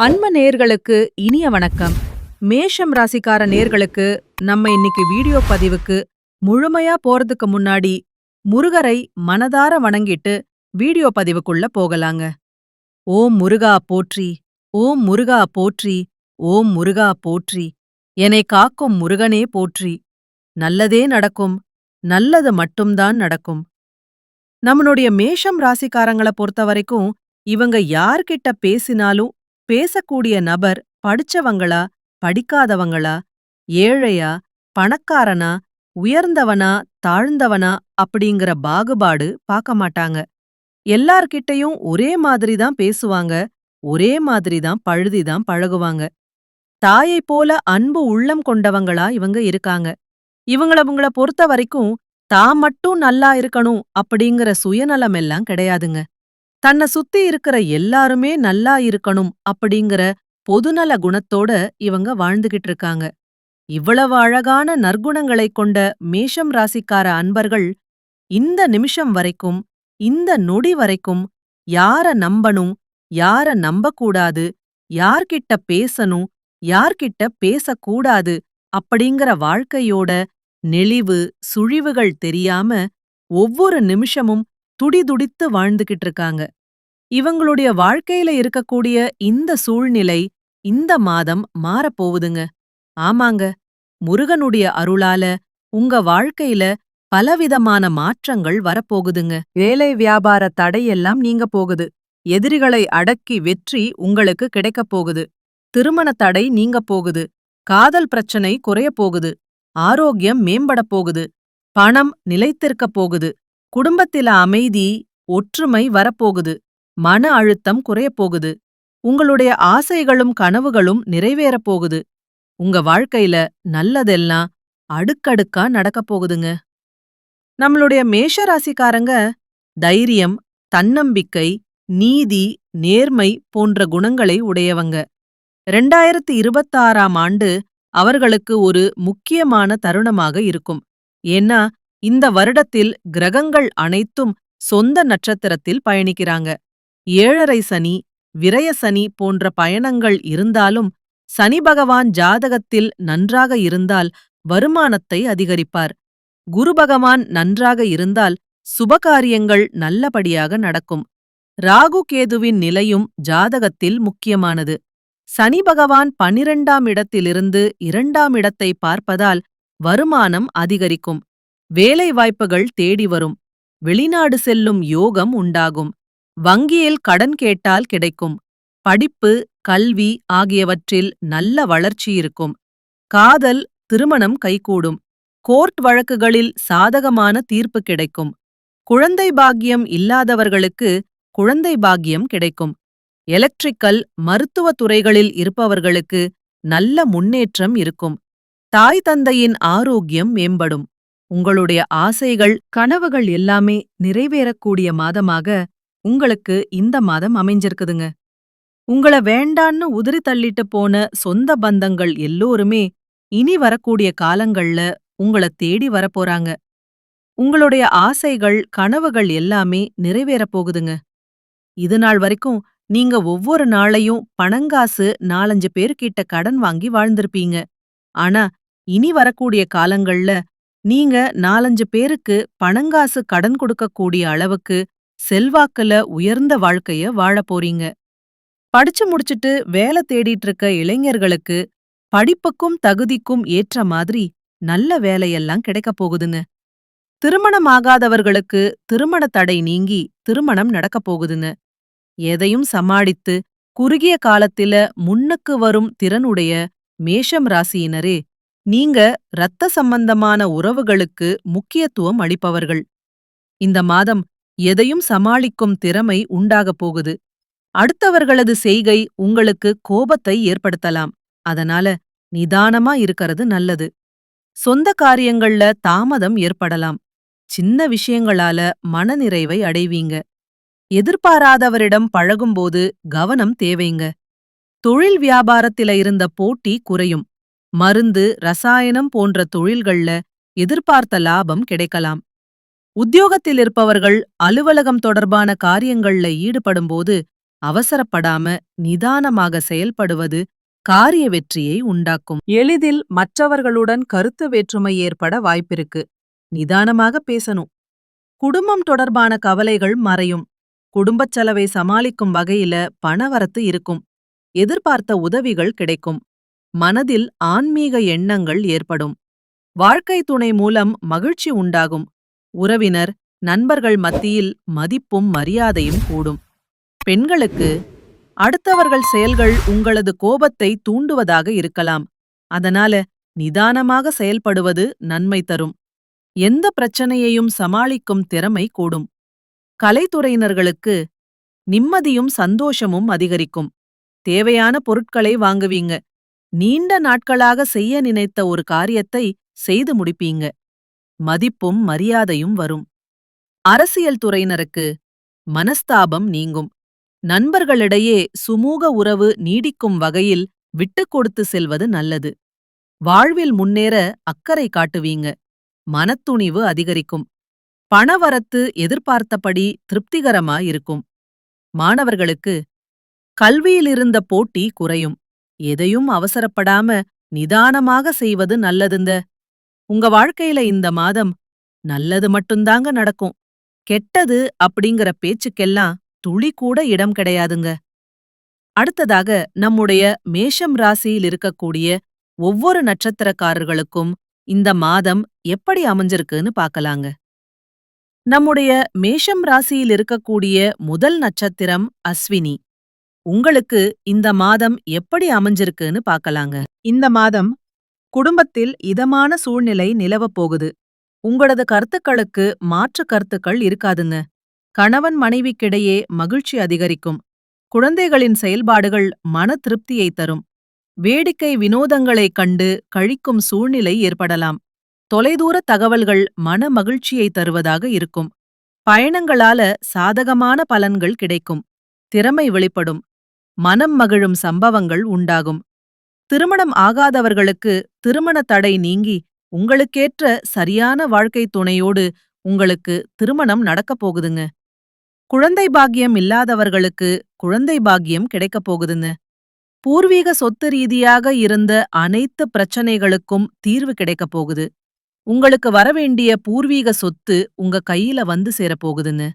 அன்ப நேர்களுக்கு இனிய வணக்கம். மேஷம் ராசிக்கார நேர்களுக்கு நம்ம இன்னைக்கு வீடியோ பதிவுக்கு முழுமையா போறதுக்கு முன்னாடி முருகரை மனதார வணங்கிட்டு வீடியோ பதிவுக்குள்ள போகலாங்க. ஓம் முருகா போற்றி ஓம் முருகா போற்றி ஓம் முருகா போற்றி என்னை காக்கும் முருகனே போற்றி. நல்லதே நடக்கும் நல்லது மட்டும்தான் நடக்கும். நம்மளுடைய மேஷம் ராசிக்காரங்கள பொறுத்த வரைக்கும் இவங்க யார்கிட்ட பேசினாலும் பேசக்கூடிய நபர் படிச்சவங்களா படிக்காதவங்களா ஏழையா பணக்காரனா உயர்ந்தவனா தாழ்ந்தவனா அப்படிங்கிற பாகுபாடு பார்க்க மாட்டாங்க. எல்லார்கிட்டயும் ஒரே மாதிரி தான் பேசுவாங்க ஒரே மாதிரி தான் பழுதி தான் பழகுவாங்க. தாயைப் போல அன்பு உள்ளம் கொண்டவங்களா இவங்க இருக்காங்க. இவங்கள இவங்கள பொறுத்த வரைக்கும் தான் மட்டும் நல்லா இருக்கணும் அப்படிங்கிற சுயநலம் எல்லாம் கிடையாதுங்க. தன்னை சுத்தி இருக்கிற எல்லாருமே நல்லா இருக்கணும் அப்படிங்கிற பொதுநல குணத்தோட இவங்க வாழ்ந்துகிட்டு இருக்காங்க. இவ்வளவு அழகான நற்குணங்களைக் கொண்ட மேஷம் ராசிக்கார அன்பர்கள் இந்த நிமிஷம் வரைக்கும் இந்த நொடி வரைக்கும் யார நம்பணும் யார நம்பக்கூடாது யார்கிட்ட பேசணும் யார்கிட்ட பேசக்கூடாது அப்படிங்கிற வாழ்க்கையோட நெளிவு சுழிவுகள் தெரியாம ஒவ்வொரு நிமிஷமும் துடிதுடித்து வாழ்ந்துகிட்டு இருக்காங்க. இவங்களுடைய வாழ்க்கையில இருக்கக்கூடிய இந்த சூழ்நிலை இந்த மாதம் மாறப்போகுதுங்க ஆமாங்க முருகனுடைய அருளால உங்க வாழ்க்கையில பலவிதமான மாற்றங்கள் வரப்போகுதுங்க. வேலை வியாபார தடையெல்லாம் நீங்க போகுது. எதிரிகளை அடக்கி வெற்றி உங்களுக்கு கிடைக்கப் போகுது. திருமண தடை நீங்க போகுது. காதல் பிரச்சனை குறையப் போகுது. ஆரோக்கியம் மேம்படப் போகுது. பணம் நிலைத்திருக்கப் போகுது. குடும்பத்தில அமைதி ஒற்றுமை வரப்போகுது. மன அழுத்தம் குறையப்போகுது. உங்களுடைய ஆசைகளும் கனவுகளும் நிறைவேறப் போகுது உங்க வாழ்க்கையில நல்லதெல்லாம் அடுக்கடுக்கா நடக்கப் போகுதுங்க. நம்மளுடைய மேஷ ராசிக்காரங்க தைரியம் தன்னம்பிக்கை நீதி நேர்மை போன்ற குணங்களை உடையவங்க. ரெண்டாயிரத்தி இருபத்தாறாம் ஆண்டு அவர்களுக்கு ஒரு முக்கியமான தருணமாக இருக்கும். ஏன்னா இந்த வருடத்தில் கிரகங்கள் அனைத்தும் சொந்த நட்சத்திரத்தில் பயணிக்கிறாங்க. ஏழரை சனி விரய சனி போன்ற பயணங்கள் இருந்தாலும் சனி பகவான் ஜாதகத்தில் நன்றாக இருந்தால் வருமானத்தை அதிகரிப்பார். குரு பகவான் நன்றாக இருந்தால் சுபகாரியங்கள் நல்லபடியாக நடக்கும். ராகு கேதுவின் நிலையும் ஜாதகத்தில் முக்கியமானது. சனி பகவான் பனிரெண்டாம் இடத்திலிருந்து இரண்டாம் இடத்தை பார்ப்பதால் வருமானம் அதிகரிக்கும். வேலை வாய்ப்புகள் தேடி வரும். வெளிநாடு செல்லும் யோகம் உண்டாகும். வங்கியில் கடன் கேட்டால் கிடைக்கும். படிப்பு கல்வி ஆகியவற்றில் நல்ல வளர்ச்சி இருக்கும். காதல் திருமணம் கைகூடும். கோர்ட் வழக்குகளில் சாதகமான தீர்ப்பு கிடைக்கும். குழந்தை பாக்கியம் இல்லாதவர்களுக்கு குழந்தை பாக்கியம் கிடைக்கும். எலக்ட்ரிக்கல் மருத்துவத் துறைகளில் இருப்பவர்களுக்கு நல்ல முன்னேற்றம் இருக்கும். தாய் தந்தையின் ஆரோக்கியம் மேம்படும். உங்களுடைய ஆசைகள் கனவுகள் எல்லாமே நிறைவேறக்கூடிய மாதமாக உங்களுக்கு இந்த மாதம் அமைஞ்சிருக்குதுங்க. உங்கள வேண்டான்னு உதிரி தள்ளிட்டு போன சொந்த பந்தங்கள் எல்லோருமே இனி வரக்கூடிய காலங்கள்ல உங்கள தேடி வரப்போறாங்க. உங்களுடைய ஆசைகள் கனவுகள் எல்லாமே நிறைவேறப் போகுதுங்க. இது நாள் வரைக்கும் நீங்க ஒவ்வொரு நாளையும் பணங்காசு நாலஞ்சு பேர்கிட்ட கடன் வாங்கி வாழ்ந்திருப்பீங்க. ஆனா இனி வரக்கூடிய காலங்கள்ல நீங்க நாலஞ்சு பேருக்கு பணங்காசு கடன் கொடுக்கக்கூடிய அளவுக்கு செல்வாக்குல உயர்ந்த வாழ்க்கைய வாழப் போறீங்க. படிச்சு முடிச்சிட்டு வேலை தேடிட்டு இருக்க இளைஞர்களுக்கு படிப்புக்கும் தகுதிக்கும் ஏற்ற மாதிரி நல்ல வேலையெல்லாம் கிடைக்கப் போகுதுங்க. திருமணமாகாதவர்களுக்கு திருமண தடை நீங்கி திருமணம் நடக்கப் போகுதுங்க. எதையும் சமாளித்து குறுகிய காலத்தில முன்னுக்கு வரும் திறனுடைய மேஷம் ராசியினரே நீங்க இரத்த சம்பந்தமான உறவுகளுக்கு முக்கியத்துவம் அளிப்பவர்கள். இந்த மாதம் எதையும் சமாளிக்கும் திறமை உண்டாகப் போகுது. அடுத்தவர்களது செய்கை உங்களுக்கு கோபத்தை ஏற்படுத்தலாம். அதனால நிதானமா இருக்கறது நல்லது. சொந்த காரியங்கள்ல தாமதம் ஏற்படலாம். சின்ன விஷயங்களால மனநிறைவை அடைவீங்க. எதிர்பாராதவரிடம் பழகும்போது கவனம் தேவைங்க. தொழில் வியாபாரத்தில இருந்த போட்டி குறையும். மருந்து ரசாயனம் போன்ற தொழில்கள்ல எதிர்பார்த்த லாபம் கிடைக்கலாம். உத்தியோகத்தில் இருப்பவர்கள் அலுவலகம் தொடர்பான காரியங்கள்ல ஈடுபடும்போது அவசரப்படாம நிதானமாக செயல்படுவது காரிய வெற்றியை உண்டாக்கும். எளிதில் மற்றவர்களுடன் கருத்து வேற்றுமை ஏற்பட வாய்ப்பிருக்கு. நிதானமாக பேசணும். குடும்பம் தொடர்பான கவலைகள் மறையும். குடும்பச் செலவை சமாளிக்கும் வகையில பணவரத்து இருக்கும். எதிர்பார்த்த உதவிகள் கிடைக்கும். மனதில் ஆன்மீக எண்ணங்கள் ஏற்படும். வாழ்க்கை துணை மூலம் மகிழ்ச்சி உண்டாகும். உறவினர் நண்பர்கள் மத்தியில் மதிப்பும் மரியாதையும் கூடும். பெண்களுக்கு அடுத்தவர்கள் செயல்கள் உங்களது கோபத்தை தூண்டுவதாக இருக்கலாம். அதனால நிதானமாக செயல்படுவது நன்மை தரும். எந்த பிரச்சனையையும் சமாளிக்கும் திறமை கூடும். கலைத்துறையினர்களுக்கு நிம்மதியும் சந்தோஷமும் அதிகரிக்கும். தேவையான பொருட்களை வாங்குவீங்க. நீண்ட நாட்களாக செய்ய நினைத்த ஒரு காரியத்தை செய்து முடிப்பீங்க. மதிப்பும் மரியாதையும் வரும். அரசியல் துறையினருக்கு மனஸ்தாபம் நீங்கும். நண்பர்களிடையே சுமூக உறவு நீடிக்கும் வகையில் விட்டுக் கொடுத்து செல்வது நல்லது. வாழ்வில் முன்னேற அக்கறை காட்டுவீங்க. மனத்துணிவு அதிகரிக்கும். பணவரத்து எதிர்பார்த்தபடி திருப்திகரமாயிருக்கும். மாணவர்களுக்கு கல்வியிலிருந்த போட்டி குறையும். எதையும் அவசரப்படாம நிதானமாக செய்வது நல்லதுந்த உங்க வாழ்க்கையில இந்த மாதம் நல்லது மட்டும்தாங்க நடக்கும். கெட்டது அப்படிங்கிற பேச்சுக்கெல்லாம் துளி கூட இடம் கிடையாதுங்க. அடுத்ததாக நம்முடைய மேஷம் ராசியில் இருக்கக்கூடிய ஒவ்வொரு நட்சத்திரக்காரர்களுக்கும் இந்த மாதம் எப்படி அமைஞ்சிருக்குன்னு பார்க்கலாங்க. நம்முடைய மேஷம் ராசியில் இருக்கக்கூடிய முதல் நட்சத்திரம் அஸ்வினி. உங்களுக்கு இந்த மாதம் எப்படி அமைஞ்சிருக்குன்னு பார்க்கலாங்க. இந்த மாதம் குடும்பத்தில் இதமான சூழ்நிலை நிலவப் போகுது. உங்களது கருத்துக்களுக்கு மாற்று கருத்துக்கள் இருக்காதுங்க. கணவன் மனைவிக்கிடையே மகிழ்ச்சி அதிகரிக்கும். குழந்தைகளின் செயல்பாடுகள் மன திருப்தியை தரும். வேடிக்கை வினோதங்களைக் கண்டு கழிக்கும் சூழ்நிலை ஏற்படலாம். தொலைதூர தகவல்கள் மன மகிழ்ச்சியை தருவதாக இருக்கும். பயணங்களால சாதகமான பலன்கள் கிடைக்கும். திறமை வெளிப்படும். மனம் மகிழும் சம்பவங்கள் உண்டாகும். திருமணம் ஆகாதவர்களுக்கு திருமண தடை நீங்கி உங்களுக்கேற்ற சரியான வாழ்க்கை துணையோடு உங்களுக்கு திருமணம் நடக்கப் போகுதுங்க. குழந்தை பாக்கியம் இல்லாதவர்களுக்கு குழந்தை பாக்கியம் கிடைக்கப் போகுதுங்க. பூர்வீக சொத்து ரீதியாக இருந்த அனைத்து பிரச்சனைகளுக்கும் தீர்வு கிடைக்கப் போகுது. உங்களுக்கு வரவேண்டிய பூர்வீக சொத்து உங்க கையில வந்து சேரப்போகுதுன்னு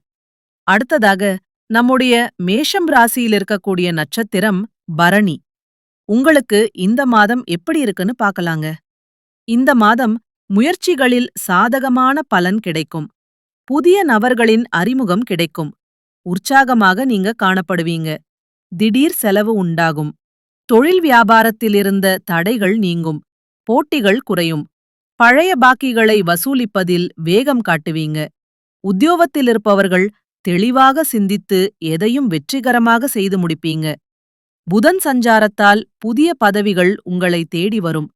அடுத்ததாக நம்முடைய மேஷம் ராசியில் இருக்கக்கூடிய நட்சத்திரம் பரணி. உங்களுக்கு இந்த மாதம் எப்படி இருக்குன்னு பார்க்கலாங்க. இந்த மாதம் முயற்சிகளில் சாதகமான பலன் கிடைக்கும். புதிய நபர்களின் அறிமுகம் கிடைக்கும். உற்சாகமாக நீங்க காணப்படுவீங்க. திடீர் செலவு உண்டாகும். தொழில் வியாபாரத்திலிருந்த தடைகள் நீங்கும். போட்டிகள் குறையும். பழைய பாக்கிகளை வசூலிப்பதில் வேகம் காட்டுவீங்க. உத்தியோகத்தில் இருப்பவர்கள் தெளிவாக சிந்தித்து எதையும் வெற்றிகரமாக செய்து முடிப்பீங்க. புதன் சஞ்சாரத்தால் புதிய பதவிகள் உங்களை தேடி வரும்.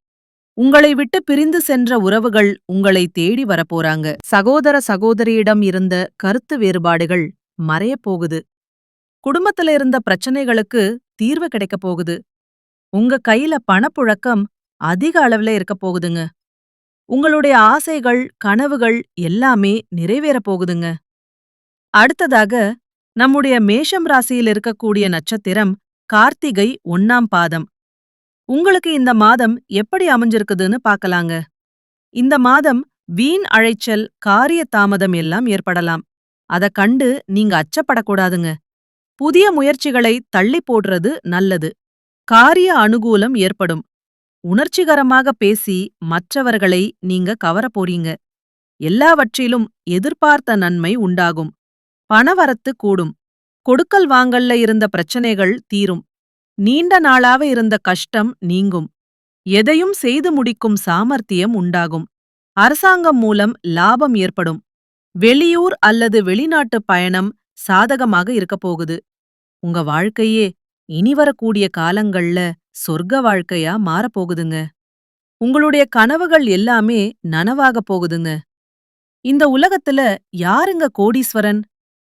உங்களை விட்டு பிரிந்து சென்ற உறவுகள் உங்களை தேடி வரப்போறாங்க. சகோதர சகோதரியிடம் இருந்த கருத்து வேறுபாடுகள் மறையப் போகுது. குடும்பத்துல இருந்த பிரச்சனைகளுக்கு தீர்வு கிடைக்கப் போகுது. உங்க கையில பணப்புழக்கம் அதிக அளவுல இருக்க போகுதுங்க. உங்களுடைய ஆசைகள் கனவுகள் எல்லாமே நிறைவேறப் போகுதுங்க. அடுத்ததாக நம்முடைய மேஷம் ராசியில் இருக்கக்கூடிய நட்சத்திரம் கார்த்திகை ஒன்னாம் பாதம். உங்களுக்கு இந்த மாதம் எப்படி அமைஞ்சிருக்குதுன்னு பார்க்கலாங்க. இந்த மாதம் வீண் அழைச்சல் காரிய தாமதம் எல்லாம் ஏற்படலாம். அத கண்டு நீங்க அச்சப்படக்கூடாதுங்க. புதிய முயற்சிகளை தள்ளி போடுறது நல்லது. காரிய அனுகூலம் ஏற்படும். உணர்ச்சிகரமாக பேசி மற்றவர்களை நீங்க கவரப்போறீங்க எல்லாவற்றிலும் எதிர்பார்த்த நன்மை உண்டாகும். பணவரத்து கூடும். கொடுக்கல் வாங்கல்ல இருந்த பிரச்சனைகள் தீரும். நீண்ட நாளாக இருந்த கஷ்டம் நீங்கும். எதையும் செய்து முடிக்கும் சாமர்த்தியம் உண்டாகும். அரசாங்கம் மூலம் லாபம் ஏற்படும். வெளியூர் அல்லது வெளிநாட்டு பயணம் சாதகமாக இருக்கப் போகுது. உங்க வாழ்க்கையே இனி வரக்கூடிய காலங்கள்ல சொர்க்க வாழ்க்கையா மாறப்போகுதுங்க உங்களுடைய கனவுகள் எல்லாமே நனவாகப் போகுதுங்க. இந்த உலகத்துல யாருங்க கோடீஸ்வரன்?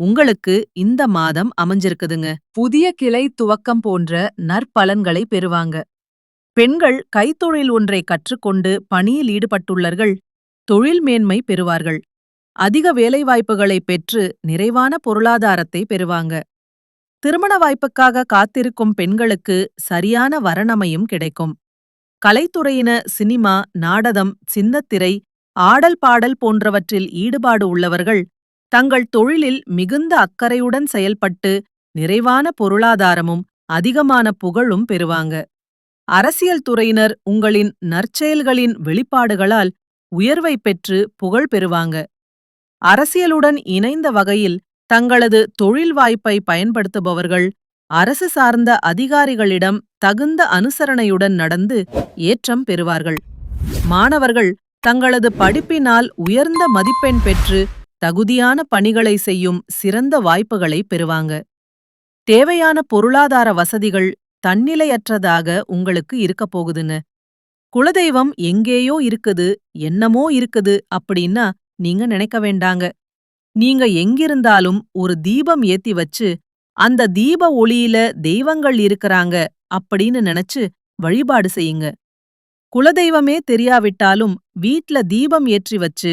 உங்களுக்கு இந்த மாதம் அமைஞ்சிருக்குதுங்க. புதிய கிளை துவக்கம் போன்ற நற்பலன்களை பெறுவாங்க. பெண்கள் கைத்தொழில் ஒன்றை கற்றுக்கொண்டு பணியில் ஈடுபட்டுள்ளர்கள் தொழில் மேன்மை பெறுவார்கள். அதிக வேலைவாய்ப்புகளை பெற்று நிறைவான பொருளாதாரத்தை பெறுவாங்க. திருமண வாய்ப்புக்காக காத்திருக்கும் பெண்களுக்கு சரியான வரணமையும் கிடைக்கும். கலைத்துறையின சினிமா நாடகம் சின்னத்திரை ஆடல் பாடல் போன்றவற்றில் ஈடுபாடு உள்ளவர்கள் தங்கள் தொழிலில் மிகுந்த அக்கறையுடன் செயல்பட்டு நிறைவான பொருளாதாரமும் அதிகமான புகழும் பெறுவாங்க. அரசியல் துறையினர் உங்களின் நற்செயல்களின் வெளிப்பாடுகளால் உயர்வை பெற்று புகழ் பெறுவாங்க. அரசியலுடன் இணைந்த வகையில் தங்களது தொழில் வாய்ப்பை பயன்படுத்துபவர்கள் அரசு சார்ந்த அதிகாரிகளிடம் தகுந்த அனுசரணையுடன் நடந்து ஏற்றம் பெறுவார்கள். மாணவர்கள் தங்களது படிப்பினால் உயர்ந்த மதிப்பெண் பெற்று தகுதியான பணிகளை செய்யும் சிறந்த வாய்ப்புகளை பெறுவாங்க. தேவையான பொருளாதார வசதிகள் தன்னிலையற்றதாக உங்களுக்கு இருக்கப் போகுதுன்னு. குலதெய்வம் எங்கேயோ இருக்குது என்னமோ இருக்குது அப்படின்னா நீங்க நினைக்க வேண்டாங்க. நீங்க எங்கிருந்தாலும் ஒரு தீபம் ஏத்தி வச்சு அந்த தீப ஒளியில தெய்வங்கள் இருக்கறாங்க அப்படின்னு நினைச்சு வழிபாடு செய்யுங்க. குலதெய்வமே தெரியாவிட்டாலும் வீட்ல தீபம் ஏற்றி வச்சு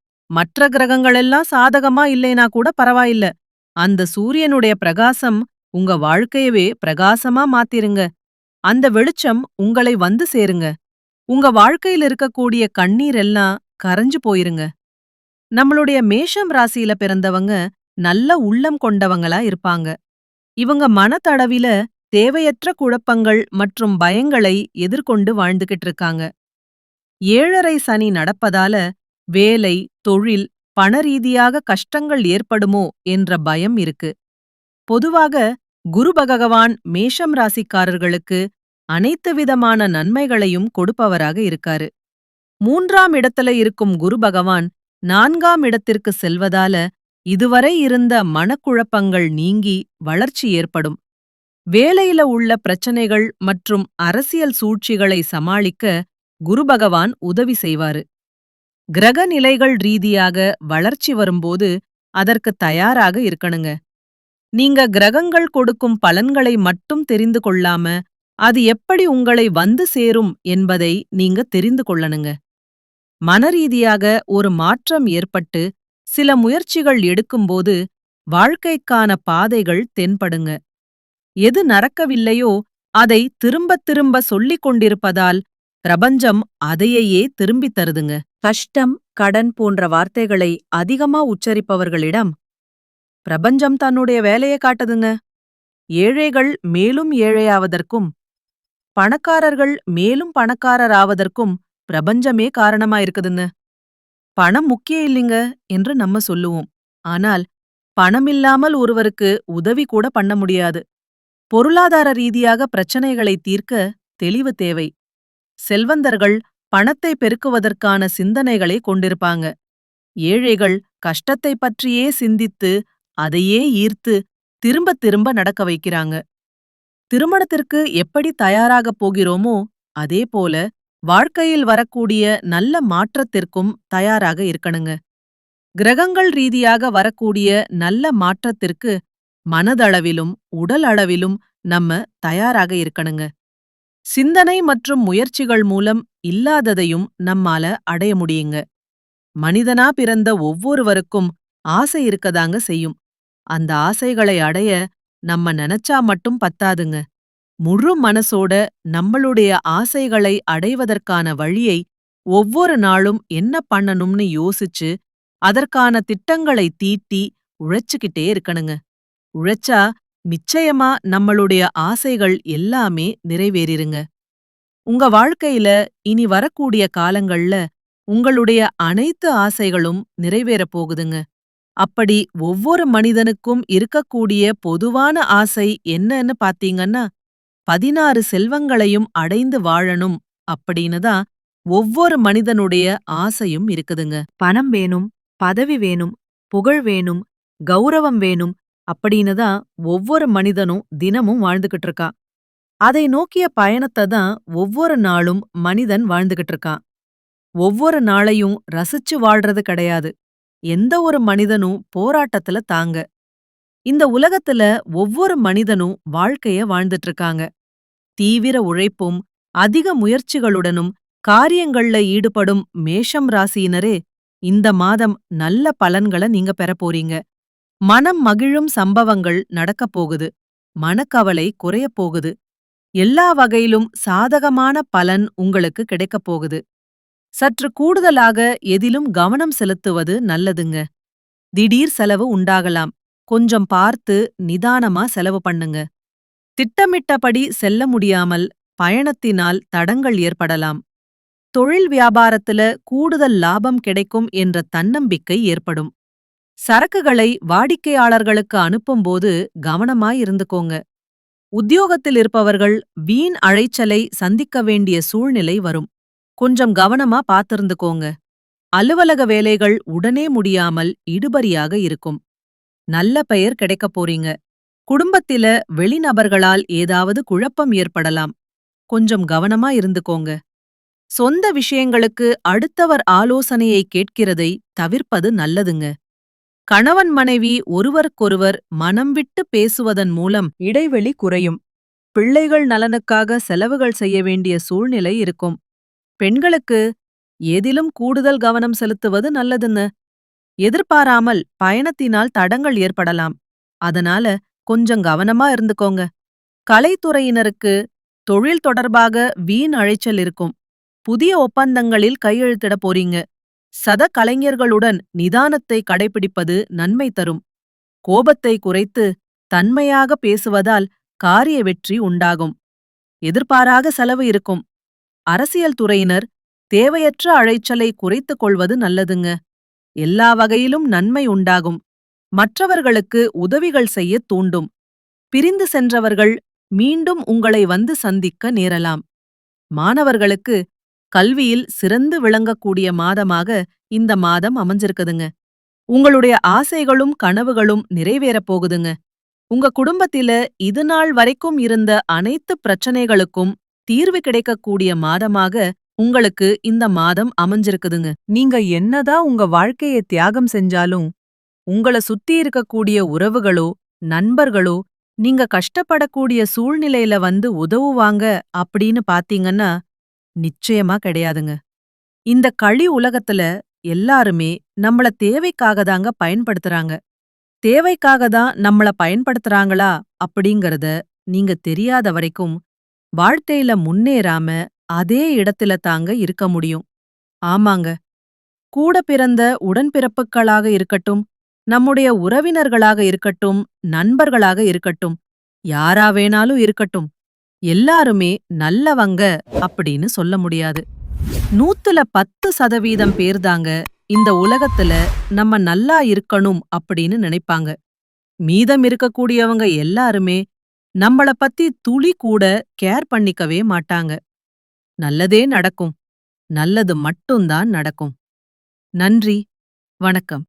மற்ற கிரகங்களெல்லாம் சாதகமா இல்லைனா கூட பரவாயில்ல. அந்த சூரியனுடைய பிரகாசம் உங்க வாழ்க்கையவே பிரகாசமா மாத்திருங்க. அந்த வெளிச்சம் உங்களை வந்து சேருங்க. உங்க வாழ்க்கையில இருக்கக்கூடிய கண்ணீர் எல்லாம் கரைஞ்சு போயிருங்க. நம்மளுடைய மேஷம் ராசியில பிறந்தவங்க நல்ல உள்ளம் கொண்டவங்களா இருப்பாங்க. இவங்க மனத்தளவில தேவையற்ற குழப்பங்கள் மற்றும் பயங்களை எதிர்கொண்டு வாழ்ந்துகிட்டு இருக்காங்க. ஏழரை சனி நடப்பதால வேலை தொழில் பணரீதியாக கஷ்டங்கள் ஏற்படுமோ என்ற பயம் இருக்கு. பொதுவாக குரு பகவான் மேஷம் ராசிக்காரர்களுக்கு அனைத்து விதமான நன்மைகளையும் கொடுப்பவராக இருக்காரு. மூன்றாம் இடத்துல இருக்கும் குரு பகவான் நான்காம் இடத்திற்கு செல்வதால இதுவரை இருந்த மனக்குழப்பங்கள் நீங்கி வளர்ச்சி ஏற்படும். வேலையில உள்ள பிரச்சனைகள் மற்றும் அரசியல் சூழ்ச்சிகளை சமாளிக்க குரு பகவான் உதவி செய்வாரு. கிரக நிலைகள் ரீதியாக வளர்ச்சி வரும்போது அதற்கு தயாராக இருக்கணுங்க. நீங்க கிரகங்கள் கொடுக்கும் பலன்களை மட்டும் தெரிந்து கொள்ளாம அது எப்படி உங்களை வந்து சேரும் என்பதை நீங்க தெரிந்து கொள்ளணுங்க. மனரீதியாக ஒரு மாற்றம் ஏற்பட்டு சில முயற்சிகள் எடுக்கும்போது வாழ்க்கைக்கான பாதைகள் தென்படுங்க. எது நடக்கவில்லையோ அதை திரும்பத் திரும்ப சொல்லிக் கொண்டிருப்பதால் பிரபஞ்சம் அதையே திரும்பித் தருதுங்க. கஷ்டம் கடன் போன்ற வார்த்தைகளை அதிகமா உச்சரிப்பவர்களிடம் பிரபஞ்சம் தன்னுடைய வேலையை காட்டுதுங்க. ஏழைகள் மேலும் ஏழையாவதற்கும் பணக்காரர்கள் மேலும் பணக்காரராவதற்கும் பிரபஞ்சமே காரணமா இருக்குதுங்க பணம் முக்கியம் இல்லைங்க என்று நம்ம சொல்லுவோம். ஆனால் பணமில்லாமல் ஒருவருக்கு உதவி கூட பண்ண முடியாது. பொருளாதார ரீதியாக பிரச்சனைகளை தீர்க்க தெளிவு தேவை. செல்வந்தர்கள் பணத்தை பெருக்குவதற்கான சிந்தனைகளை கொண்டிருப்பாங்க. ஏழைகள் கஷ்டத்தை பற்றியே சிந்தித்து அதையே ஈர்த்து திரும்ப திரும்ப நடக்க வைக்கிறாங்க. திருமணத்திற்கு எப்படி தயாராகப் போகிறோமோ அதே போல வாழ்க்கையில் வரக்கூடிய நல்ல மாற்றத்திற்கும் தயாராக இருக்கணுங்க. கிரகங்கள் ரீதியாக வரக்கூடிய நல்ல மாற்றத்திற்கு மனதளவிலும் உடல் அளவிலும் நம்ம தயாராக இருக்கணுங்க. சிந்தனை மற்றும் முயற்சிகள் மூலம் இல்லாததையும் நம்மால அடைய முடியுங்க. மனிதனா பிறந்த ஒவ்வொருவருக்கும் ஆசை இருக்கதாங்க செய்யும். அந்த ஆசைகளை அடைய நம்ம நினைச்சா மட்டும் பத்தாதுங்க. முழு மனசோட நம்மளுடைய ஆசைகளை அடைவதற்கான வழியை ஒவ்வொரு நாளும் என்ன பண்ணணும்னு யோசிச்சு அதற்கான திட்டங்களை தீட்டி உழைச்சுக்கிட்டே இருக்கணுங்க. உழைச்சா நிச்சயமா நம்மளுடைய ஆசைகள் எல்லாமே நிறைவேறிருங்க. உங்க வாழ்க்கையில இனி வரக்கூடிய காலங்கள்ல உங்களுடைய அனைத்து ஆசைகளும் நிறைவேறப் போகுதுங்க. அப்படி ஒவ்வொரு மனிதனுக்கும் இருக்கக்கூடிய பொதுவான ஆசை என்னன்னு பாத்தீங்கன்னா பதினாறு செல்வங்களையும் அடைந்து வாழணும் அப்படின்னு தான் ஒவ்வொரு மனிதனுடைய ஆசையும் இருக்குதுங்க. பணம் வேணும் பதவி வேணும் புகழ் வேணும் கௌரவம் வேணும் அப்படின்னு தான் ஒவ்வொரு மனிதனும் தினமும் வாழ்ந்துகிட்டு இருக்கான் அதை நோக்கிய பயணத்தை தான் ஒவ்வொரு நாளும் மனிதன் வாழ்ந்துகிட்டு இருக்கான் ஒவ்வொரு நாளையும் ரசிச்சு வாழ்றது கிடையாது. எந்த ஒரு மனிதனும் போராட்டத்துல தாங்க. இந்த உலகத்துல ஒவ்வொரு மனிதனும் வாழ்க்கைய வாழ்ந்துட்டு இருக்காங்க. தீவிர உழைப்பும் அதிக முயற்சிகளுடனும் காரியங்கள்ல ஈடுபடும் மேஷம் ராசியினரே இந்த மாதம் நல்ல பலன்களை நீங்க பெறப் போறீங்க மனம் மகிழும் சம்பவங்கள் நடக்கப் போகுது. மனக்கவலை குறையப் போகுது. எல்லா வகையிலும் சாதகமான பலன் உங்களுக்கு கிடைக்கப் போகுது. சற்று கூடுதலாக எதிலும் கவனம் செலுத்துவது நல்லதுங்க. திடீர் செலவு உண்டாகலாம். கொஞ்சம் பார்த்து நிதானமா செலவு பண்ணுங்க. திட்டமிட்டபடி செல்ல முடியாமல் பயணத்தினால் தடங்கள் ஏற்படலாம். தொழில் வியாபாரத்துல கூடுதல் லாபம் கிடைக்கும் என்ற தன்னம்பிக்கை ஏற்படும். சரக்குகளை வாடிக்கையாளர்களுக்கு அனுப்பும்போது கவனமாயிருந்துக்கோங்க உத்தியோகத்தில் இருப்பவர்கள் வீண் அழைச்சலை சந்திக்க வேண்டிய சூழ்நிலை வரும். கொஞ்சம் கவனமா பாத்திருந்துக்கோங்க அலுவலக வேலைகள் உடனே முடியாமல் இடுபறியாக இருக்கும். நல்ல பெயர் கிடைக்கப் போறீங்க. குடும்பத்தில வெளிநபர்களால் ஏதாவது குழப்பம் ஏற்படலாம். கொஞ்சம் கவனமா இருந்துக்கோங்க. சொந்த விஷயங்களுக்கு அடுத்தவர் ஆலோசனையை கேட்கிறதை தவிர்ப்பது நல்லதுங்க. கணவன் மனைவி ஒருவருக்கொருவர் மனம் விட்டு பேசுவதன் மூலம் இடைவெளி குறையும். பிள்ளைகள் நலனுக்காக செலவுகள் செய்ய வேண்டிய சூழ்நிலை இருக்கும். பெண்களுக்கு எதிலும் கூடுதல் கவனம் செலுத்துவது நல்லதுன்னு. எதிர்பாராமல் பயணத்தினால் தடங்கள் ஏற்படலாம். அதனால கொஞ்சம் கவனமா இருந்துக்கோங்க. கலைத்துறையினருக்கு தொழில் தொடர்பாக வீண் அழைச்சல் இருக்கும். புதிய ஒப்பந்தங்களில் கையெழுத்திட போறீங்க. சத கலைஞர்களுடன் நிதானத்தை கடைபிடிப்பது நன்மை தரும். கோபத்தை குறைத்து தன்மையாக பேசுவதால் காரிய வெற்றி உண்டாகும். எதிர்பாராக செலவு இருக்கும். அரசியல் துறையினர் தேவையற்ற அழைச்சலை குறைத்துக் கொள்வது நல்லதுங்க. எல்லா வகையிலும் நன்மை உண்டாகும். மற்றவர்களுக்கு உதவிகள் செய்ய தூண்டும். பிரிந்து சென்றவர்கள் மீண்டும் உங்களை வந்து சந்திக்க நேரலாம். மாணவர்களுக்கு கல்வியில் சிறந்து விளங்கக்கூடிய மாதமாக இந்த மாதம் அமைஞ்சிருக்குதுங்க. உங்களுடைய ஆசைகளும் கனவுகளும் நிறைவேறப் போகுதுங்க. உங்க குடும்பத்தில இதுநாள் வரைக்கும் இருந்த அனைத்து பிரச்சனைகளுக்கும் தீர்வு கிடைக்கக்கூடிய மாதமாக உங்களுக்கு இந்த மாதம் அமைஞ்சிருக்குதுங்க. நீங்க என்னதான் உங்க வாழ்க்கைய தியாகம் செஞ்சாலும் உங்கள சுத்தி இருக்கக்கூடிய உறவுகளோ நண்பர்களோ நீங்க கஷ்டப்படக்கூடிய சூழ்நிலையில வந்து உதவுவாங்க அப்படின்னு பாத்தீங்கன்னா நிச்சயமா கிடையாதுங்க. இந்த களி உலகத்துல எல்லாருமே நம்மள தேவைக்காக தாங்க பயன்படுத்துறாங்க. தேவைக்காக தான் நம்மள பயன்படுத்துறாங்களா அப்படிங்கறத நீங்க தெரியாத வரைக்கும் வாழ்க்கையில முன்னேறாம அதே இடத்துல தாங்க இருக்க முடியும். ஆமாங்க. கூட பிறந்த உடன்பிறப்புகளாக இருக்கட்டும் நம்முடைய உறவினர்களாக இருக்கட்டும் நண்பர்களாக இருக்கட்டும் யாரா வேணாலும் இருக்கட்டும் எல்லாருமே நல்லவங்க அப்படின்னு சொல்ல முடியாது. நூத்துல பத்து சதவீதம் பேர்தாங்க இந்த உலகத்துல நம்ம நல்லா இருக்கணும் அப்படின்னு நினைப்பாங்க. மீதம் இருக்கக்கூடியவங்க எல்லாருமே நம்மள பத்தி துளி கூட கேர் பண்ணிக்கவே மாட்டாங்க. நல்லதே நடக்கும். நல்லது மட்டும்தான் நடக்கும். நன்றி. வணக்கம்.